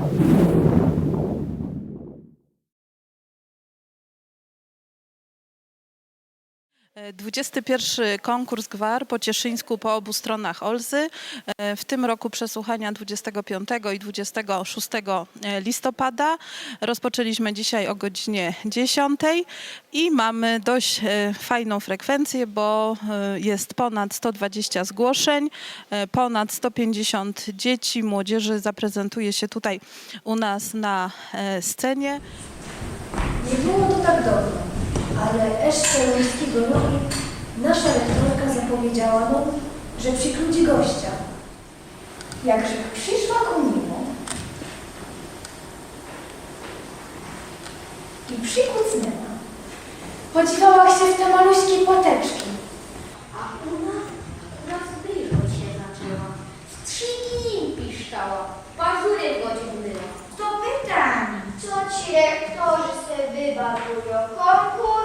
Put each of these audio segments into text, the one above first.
Thank you. 21 konkurs Gwar po Cieszyńsku po obu stronach Olzy. E, W tym roku przesłuchania 25 i 26 listopada. Rozpoczęliśmy dzisiaj o godzinie 10 i mamy dość e, fajną frekwencję, bo e, jest ponad 120 zgłoszeń, e, ponad 150 dzieci, młodzieży zaprezentuje się tutaj u nas na e, scenie. Nie było to tak dawno, ale Eszce Łońskiego nogi nasza rektorka zapowiedziała nam, że przykludzi gościa. Jakże przyszła ku niemu i przykucnęła. Podziwała się w te maluśkie płateczki. A akurat wyżłość się zaczęła. Strzygi piszczała, pazury godzin była. To pytanie, co ci rektorzy sobie wybawią? Konkurs?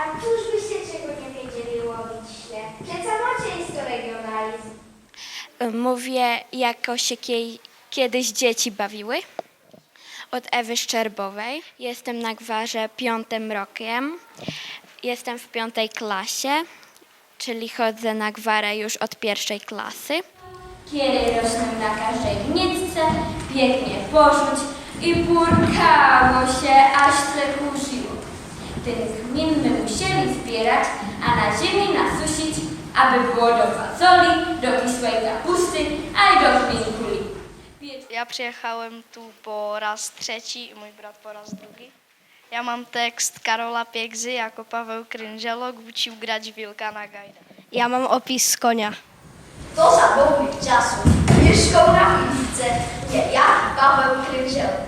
A cóż byście czego nie wiedzieli łowić się? Przecież macie jest to regionalizm. Mówię, jako się kie- kiedyś dzieci bawiły. Od Ewy Szczerbowej. Jestem na gwarze piątym rokiem. Jestem w piątej klasie, czyli chodzę na gwarę już od pierwszej klasy. Kiedy rosną na każdej gnietce, pięknie porzuć i purkało się, aż se kurzyło. Ten sbírat a na živý nasušit, aby bylo do fasoli, do kyslé kapusty a i do chminkuli. Já přijechałem tu po raz třetí i můj brat po raz druhý. Já mám text Karola Pěkzy, jako Pavel Krinželok, učí grać Vilka na Gajda. Já mám opis z konia. To za dlouhých časů myškou na ulice je já, Pavel Krinželok.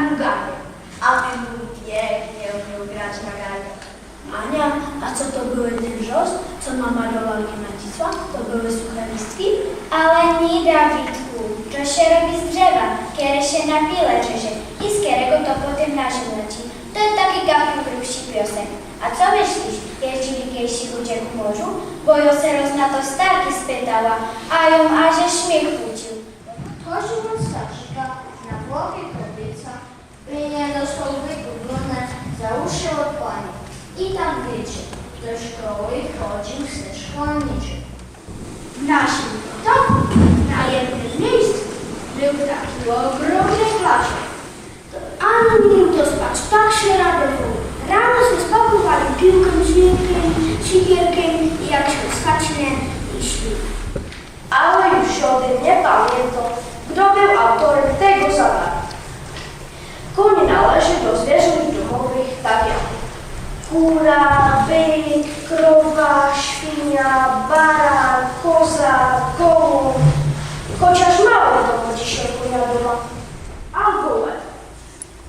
mu gajda. Co namalował Nienacisław? To były suche listki? Ale nie, Dawidku, to się robi z drzewa, kiedy się napile drzeże i z którego to potem na ziemię leci. To jest taki gafik kruści piosek. A co myślisz, jeździli kiedyś ludzie ku morzu? Bo ją se na to starki spytała, a ją aże śmiech kłócił. Tworzył on Staszka, na głowie kobieca, by nie dostał wygubione za uszy od pani. I tam wiecie, do szkoły chodził ze szkolniczym. W naszym domu, na jednym miejscu, był taki ogromny klasztor. Ani mu to spać, tak się radował. Rano ze spokój walił piłkę z wielkim sikierkiem i jak się skacznie i śpił. Ale już się o tym nie pamiętam, kto był autorem tego zadania. Koń należy do zwierząt kura, byk, krowa, świnia, baran, koza, koło. Chociaż mało domu dzisiaj konia bywa. Albo łeb.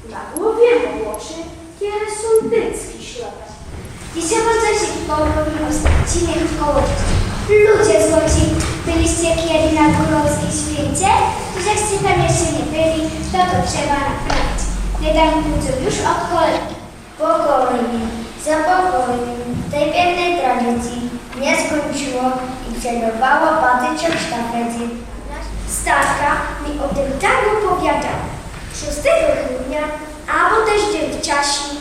Na głowie ma oczy, kiedy są dycki ślepy. I się się powrócił odcinek w koło. Ludzie złodzi, byliście kiedy na górowskiej święcie? Żeście tam jeszcze nie byli, to to trzeba naprawić. Nie dam budzów już od kolegi. Spokojnie, spokojnie, tej pięknej tradycji nie skończyło i przerwało patyczek sztafety. Starka mi o tym tak opowiadała. 6 grudnia, albo też dzień wcześniej,